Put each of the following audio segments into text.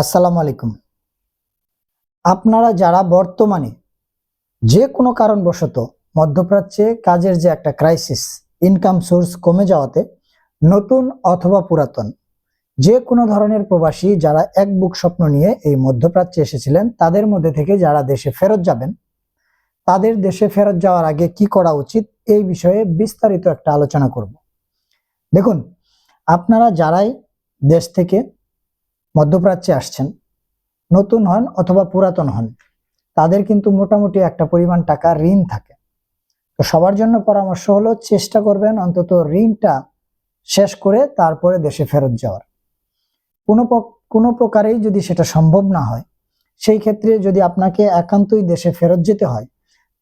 আসসালামু আলাইকুম। আপনারা যারা বর্তমানে যে কোনো কারণবশত মধ্যপ্রাচ্যে কাজের যে একটা ক্রাইসিস ইনকাম সোর্স কমে যাওয়াতে নতুন অথবা পুরাতন যে কোনো ধরনের প্রবাসী যারা এক বুক স্বপ্ন নিয়ে এই মধ্যপ্রাচ্যে এসেছিলেন, তাদের মধ্যে থেকে যারা দেশে ফেরত যাবেন, তাদের দেশে ফেরত যাওয়ার আগে কি করা উচিত এই বিষয়ে বিস্তারিত একটা আলোচনা করব। দেখুন, আপনারা যারাই দেশ থেকে মধ্যপ্রাচ্যে আসছেন, নতুন হন অথবা পুরাতন হন, তাদের কিন্তু মোটামুটি একটা পরিমাণ টাকা ঋণ থাকে। তো সবার জন্য পরামর্শ হলো, চেষ্টা করবেন অন্তত ঋণটা শেষ করে তারপরে দেশে ফেরত যাওয়ার। কোনো কোনো প্রকারেই যদি সেটা সম্ভব না হয়, সেই ক্ষেত্রে যদি আপনাকে একান্তই দেশে ফেরত যেতে হয়,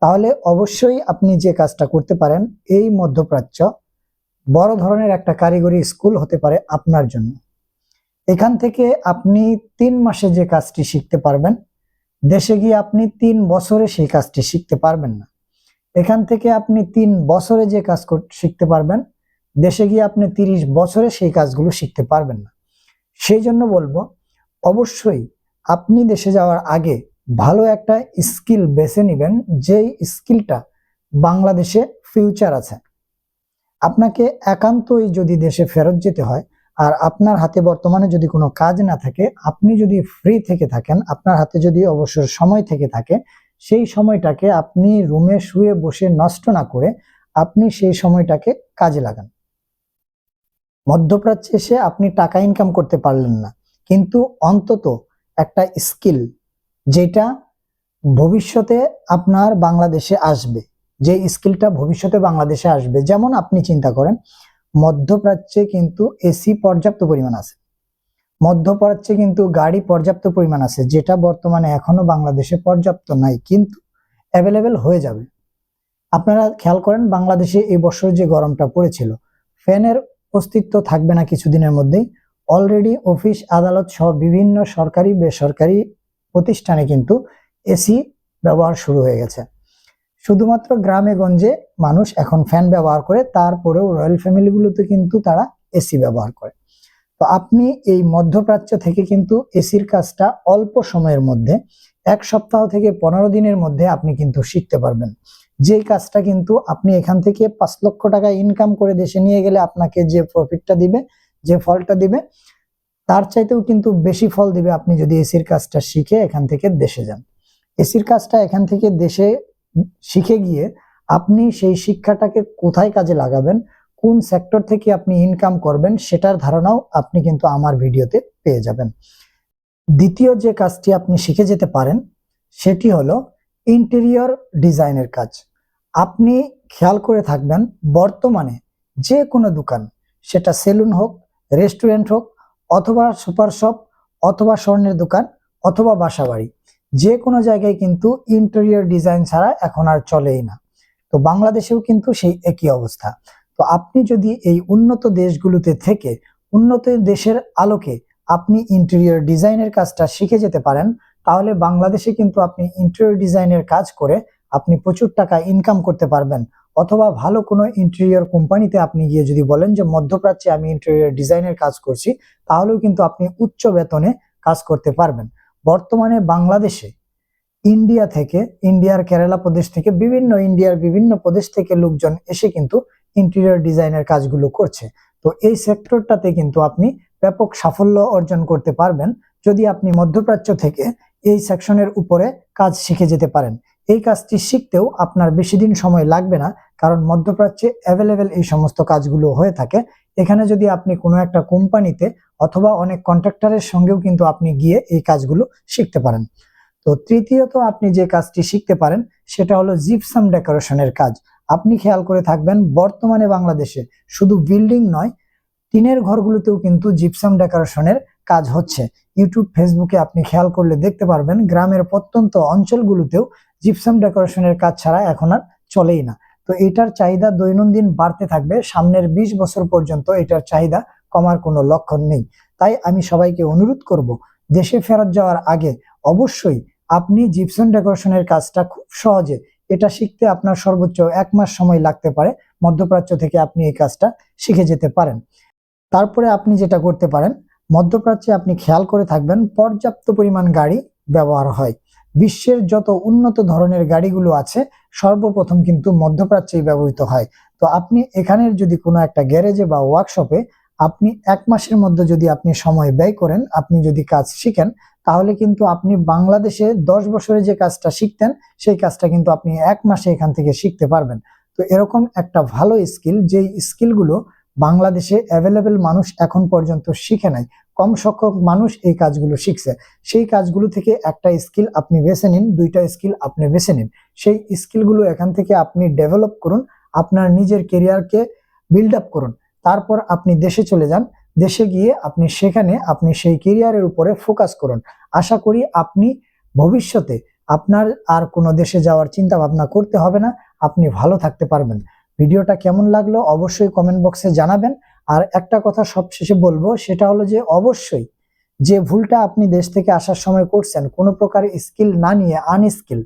তাহলে অবশ্যই আপনি যে কাজটা করতে পারেন, এই মধ্যপ্রাচ্য বড় ধরনের একটা কারিগরি স্কুল হতে পারে আপনার জন্য। এখান থেকে আপনি তিন মাসে যে কাজটি শিখতে পারবেন, দেশে গিয়ে আপনি তিন বছরে সেই কাজটি শিখতে পারবেন না। এখান থেকে আপনি তিন বছরে যে কাজ শিখতে পারবেন, দেশে গিয়ে আপনি তিরিশ বছরে সেই কাজগুলো শিখতে পারবেন না। সেই জন্য বলব, অবশ্যই আপনি দেশে যাওয়ার আগে ভালো একটা স্কিল বেছে নেবেন, যেই স্কিলটা বাংলাদেশে ফিউচার আছে। আপনাকে একান্তই যদি দেশে ফেরত যেতে হয় আর আপনার হাতে বর্তমানে যদি কোনো কাজ না থাকে, আপনি যদি ফ্রি থেকে থাকেন, আপনার হাতে যদি অবসর সময় থেকে থাকে, সেই সময়টাকে আপনি রুমে শুয়ে বসে নষ্ট না করে আপনি সেই সময়টাকে কাজে লাগান। মধ্যপ্রাচ্যে এসে আপনি টাকা ইনকাম করতে পারলেন না, কিন্তু অন্তত একটা স্কিল যেটা ভবিষ্যতে আপনার বাংলাদেশে আসবে, যে স্কিলটা ভবিষ্যতে বাংলাদেশে আসবে, যেমন আপনি চিন্তা করেন মধ্যপ্রাচ্যে কিন্তু এসি পর্যাপ্ত পরিমাণ আছে। মধ্যপ্রাচ্যে কিন্তু গাড়ি পর্যাপ্ত পরিমাণ আছে, যেটা বর্তমানে এখনও বাংলাদেশে পর্যাপ্ত নাই, কিন্তু অ্যাভেলেবেল হয়ে যাবে। আপনারা খেয়াল করেন, বাংলাদেশে এই বছর যে গরমটা পড়েছিল, ফ্যানের অস্তিত্ব থাকবে না কিছুদিনের মধ্যেই। অলরেডি অফিস আদালত সহ বিভিন্ন সরকারি, বেসরকারি প্রতিষ্ঠানে কিন্তু এসি ব্যবহার শুরু হয়ে গেছে। শুধুমাত্র গ্রামে গঞ্জে মানুষ এখন ফ্যান ব্যবহার করে, তারপরেও রয়্যাল ফ্যামিলিগুলোতে কিন্তু তারা এসি ব্যবহার করে। তো আপনি এই মধ্যপ্রাচ্য থেকে কিন্তু এসির কাজটা অল্প সময়ের মধ্যে, এক সপ্তাহ থেকে পনেরো দিনের মধ্যে আপনি কিন্তু শিখতে পারবেন। যেই কাজটা কিন্তু আপনি এখান থেকে পাঁচ লক্ষ টাকা ইনকাম করে দেশে নিয়ে গেলে আপনাকে যে প্রফিটটা দিবে, যে ফলটা দিবে, তার চাইতেও কিন্তু বেশি ফল দিবে আপনি যদি এসির কাজটা শিখে এখান থেকে দেশে যান। এসির কাজটা এখান থেকে দেশে শিখে গিয়ে আপনি সেই শিক্ষাটাকে কোথায় কাজে লাগাবেন, কোন সেক্টর থেকে আপনি ইনকাম করবেন সেটার ধারণাও আপনি কিন্তু আমার ভিডিওতে পেয়ে যাবেন। দ্বিতীয় যে কাজটি আপনি শিখে যেতে পারেন, সেটি হলো ইন্টেরিয়র ডিজাইনের কাজ। আপনি খেয়াল করে থাকবেন, বর্তমানে যে কোনো দোকান, সেটা সেলুন হোক রেস্টুরেন্ট হোক, অথবা সুপার শপ, অথবা স্বর্ণের দোকান, অথবা বাসাবাড়ি যে কোনো জায়গায় কিন্তু ইন্টেরিয়র ডিজাইন ছাড়া এখন আর চলেই না। তো বাংলাদেশেও কিন্তু সেই একই অবস্থা। তো আপনি যদি এই উন্নত দেশগুলোতে থেকে উন্নত দেশের আলোকে আপনি ইন্টেরিয়র ডিজাইনের কাজটা শিখে যেতে পারেন, তাহলে বাংলাদেশে কিন্তু আপনি ইন্টেরিয়র ডিজাইনের কাজ করে আপনি প্রচুর টাকা ইনকাম করতে পারবেন। অথবা ভালো কোনো ইন্টেরিয়র কোম্পানিতে আপনি গিয়ে যদি বলেন যে, মধ্যপ্রাচ্যে আমি ইন্টেরিয়র ডিজাইনের কাজ করছি, তাহলেও কিন্তু আপনি উচ্চ বেতনে কাজ করতে পারবেন। বর্তমানে বাংলাদেশে ইন্ডিয়া থেকে, ইন্ডিয়ার কেরালা প্রদেশ থেকে বিভিন্ন, ইন্ডিয়ার বিভিন্ন প্রদেশ থেকে লোকজন এসে কিন্তু ইন্টেরিয়র ডিজাইনের কাজগুলো করছে। তো এই সেক্টরটাতে কিন্তু আপনি ব্যাপক সাফল্য অর্জন করতে পারবেন যদি আপনি মধ্যপ্রাচ্য থেকে এই সেকশনের উপরে কাজ শিখে যেতে পারেন। এই কাজটি শিখতেও আপনার বেশি দিন সময় লাগবে না, কারণ মধ্যপ্রাচ্যে অ্যাভেলেবেল এই সমস্ত কাজগুলো হয়ে থাকে। এখানে যদি আপনি কোনো একটা কোম্পানিতে অথবা অনেক কন্ট্রাক্টরের সঙ্গেও কিন্তু আপনি গিয়ে এই কাজগুলো শিখতে পারেন। তো তৃতীয়ত আপনি যে কাজটি শিখতে পারেন, সেটা হলো জিপসাম ডেকোরেশনের কাজ। আপনি খেয়াল করে থাকবেন, বর্তমানে বাংলাদেশে শুধু বিল্ডিং নয়, টিনের ঘরগুলোতেও কিন্তু জিপসাম ডেকোরেশনের কাজ হচ্ছে। ইউটিউব, ফেসবুকে আপনি খেয়াল করলে দেখতে পারবেন, গ্রামের প্রত্যন্ত অঞ্চলগুলোতেও জিপসাম ডেকোরেশনের কাজ ছাড়া এখন আর চলেই না। তো এটার চাহিদা দৈনন্দিন বাড়তে থাকবে। সামনের বিশ বছর পর্যন্ত এটার চাহিদা কমার কোনো লক্ষণ নেই। তাই আমি সবাইকে অনুরোধ করব, দেশে ফেরত যাওয়ার আগে অবশ্যই আপনি জিপসন ডেকোরেশনের কাজটা খুব সহজে, এটা শিখতে আপনার সর্বোচ্চ এক মাস সময় লাগতে পারে, মধ্যপ্রাচ্য থেকে আপনি এই কাজটা শিখে যেতে পারেন। তারপরে আপনি যেটা করতে পারেন, মধ্যপ্রাচ্যে আপনি খেয়াল করে থাকবেন, পর্যাপ্ত পরিমাণ গাড়ি ব্যবহার হয়। বিশ্বের যত উন্নত ধরনের গাড়িগুলো আছে সর্বপ্রথম কিন্তু মধ্যপ্রাচ্যেই ব্যবহৃত হয়। তো আপনি এখানের যদি কোনো একটা গ্যারেজে বা ওয়ার্কশপে আপনি এক মাসের মধ্যে যদি আপনি সময় ব্যয় করেন, আপনি যদি কাজ শিখেন, তাহলে কিন্তু আপনি বাংলাদেশে দশ বছরে যে কাজটা শিখতেন, সেই কাজটা কিন্তু আপনি এক মাসে এখান থেকে শিখতে পারবেন। তো এরকম একটা ভালো স্কিল যেই স্কিলগুলো বাংলাদেশে অ্যাভেলেবেল মানুষ এখন পর্যন্ত শিখে নাই। কম সংখ্যক মানুষ এই কাজগুলো শিখছে। সেই কাজগুলো থেকে একটা স্কিল আপনি বেছে নিন, দুইটা স্কিল আপনি বেছে নিন। সেই স্কিলগুলো এখান থেকে আপনি ডেভেলপ করুন, আপনার নিজের কেরিয়ারকে বিল্ড আপ করুন। তারপর আপনি দেশে চলে যান। দেশে গিয়ে আপনি সেখানে আপনি সেই কেরিয়ারের উপরে ফোকাস করুন। আশা করি আপনি ভবিষ্যতে আপনার আর কোনো দেশে যাওয়ার চিন্তা ভাবনা করতে হবে না। আপনি ভালো থাকতে পারবেন। ভিডিওটা কেমন লাগল অবশ্যই কমেন্ট বক্সে জানাবেন। আর একটা কথা সবশেষে বলব, সেটা হলো যে অবশ্যই যে ভুলটা আপনি দেশ থেকে আসার সময় করছেন, কোনো প্রকার স্কিল না নিয়ে আনস্কিল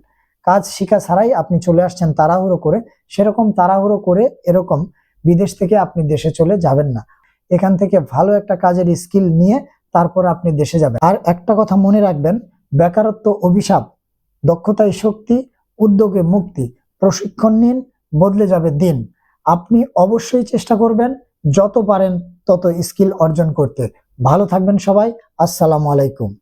কাজ শিখা ছাড়াই আপনি চলে আসছেন তাড়াহুড়ো করে, সেরকম তাড়াহুড়ো করে এরকম বিদেশ থেকে আপনি দেশে চলে যাবেন না। এখান থেকে ভালো একটা কাজের স্কিল নিয়ে তারপর আপনি দেশে যাবেন। আর একটা কথা মনে রাখবেন, বেকারত্ব অভিশাপ, দক্ষতায় শক্তি, উদ্যোগে মুক্তি, প্রশিক্ষণ নিন বদলে যাবে দিন। আপনি অবশ্যই চেষ্টা করবেন যত পারেন তত স্কিল অর্জন করতে। ভালো থাকবেন সবাই। আসসালামু আলাইকুম।